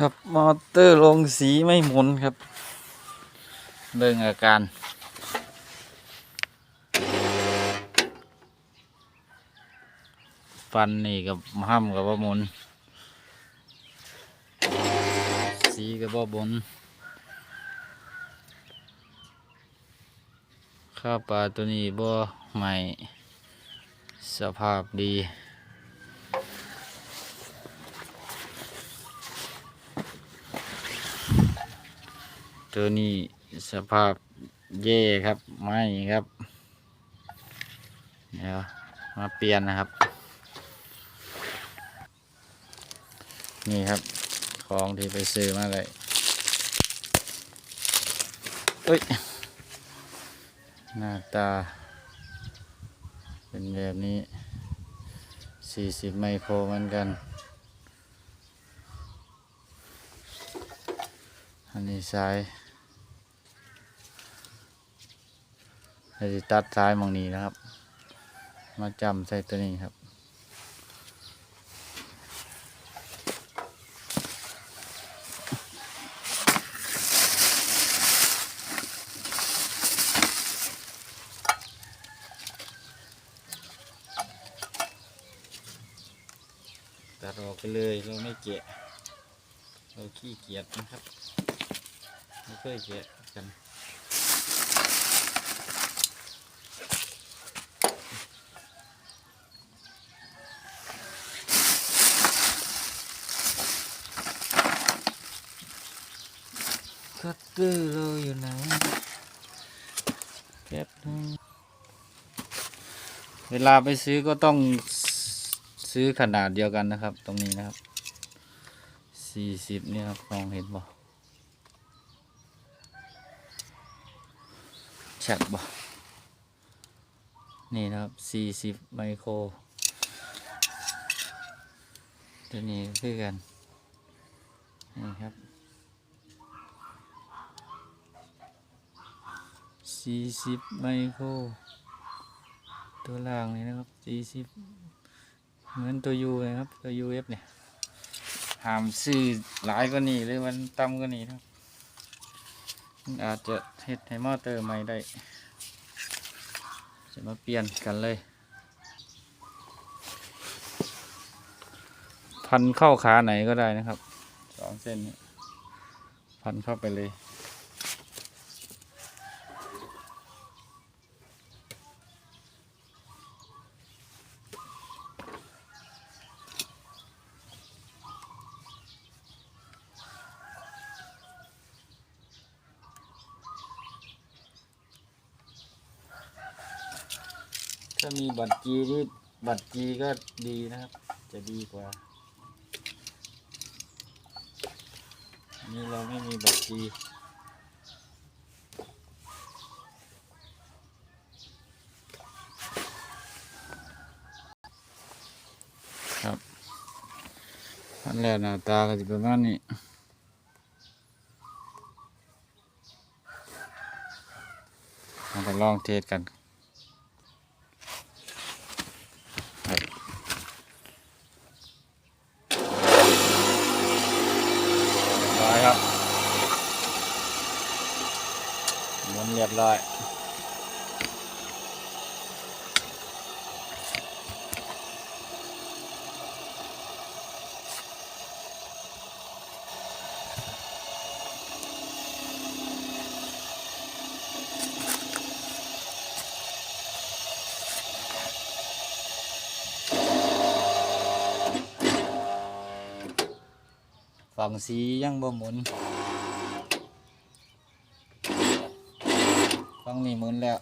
ครับมอเตอร์ลงสีไม่หมุนครับเบิ่งอาการฟันนี่กับห้ำกับว่าหมุน สีกับว่าบนข้าวปลาตัวนี้บ่ใหม่ สภาพดี ตัวนี้สภาพเย่ครับไม่ครับเดี๋ยวมาเปลี่ยนนะครับ นี่ครับของที่ไปซื้อมาเลยเอ้ย หน้าตา เป็นแบบนี้ 40 ไมโครเหมือนกัน อันนี้ซ้าย เราจะตัดซ้ายมองนี้นะครับ มาจำใส่ตัวนี้ครับตัดออกไปเลยเราไม่เกะเราขี้เกียจนะครับ ไม่เคยเกะกัน คัตเตอร์เราอยู่ไหนแป๊บนึงเวลาไปซื้อก็ต้องซื้อขนาดเดียวกันนะครับ ตรงนี้นะครับสี่สิบเนี่ยครับมองเห็นบ่ชัดบ่นี่นะครับสี่สิบไมโครตัวนี้คือกันนี่ครับ สี่สิบไมโคร ตัวล่างนี่นะครับสี่สิบเหมือนตัวยูเลยครับ ตัวยูเอฟเนี่ยหามซื้อหลายกว่านี้หรือมันต่ำกว่านี้นะครับมันอาจจะเฮ็ดให้มอเตอร์ใหม่ได้ จะมาเปลี่ยนกันเลย พันเข้าขาไหนก็ได้นะครับสองเส้นนี้พันเข้าไปเลย ถ้ามีบัตรจีนี่บัตรจีก็ดีนะครับ จะดีกว่าอันนี้เราไม่มีบัตรจีครับอันแรกหน้าตาก็จะประมาณนี้เราลองเทสกัน ร้อยครับ หมุนเรียบ ฟังนี่หมุนฝั่งนี้หมุนแล้ว